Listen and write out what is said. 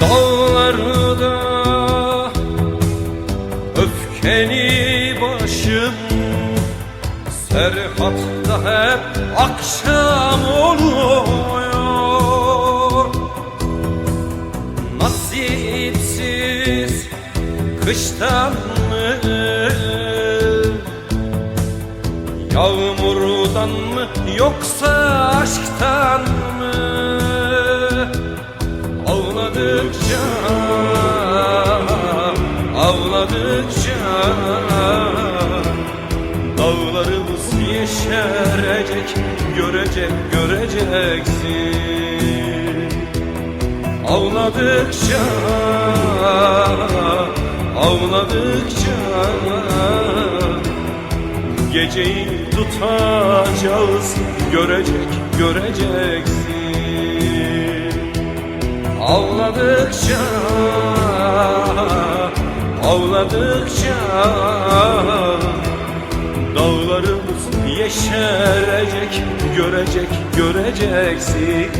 Dağlarda öfkeni başım Serhatta hep akşam oluyor. Nasipsiz kıştan mı Yağmurdan mı yoksa aşktan mı Ağladıkça Dağlarımız yeşerecek Görecek göreceksin. Ağladıkça Ağladıkça Geceyi tutacağız Görecek göreceksin. Ağladıkça Ağladıkça Dağlarımız yeşerecek Görecek göreceksin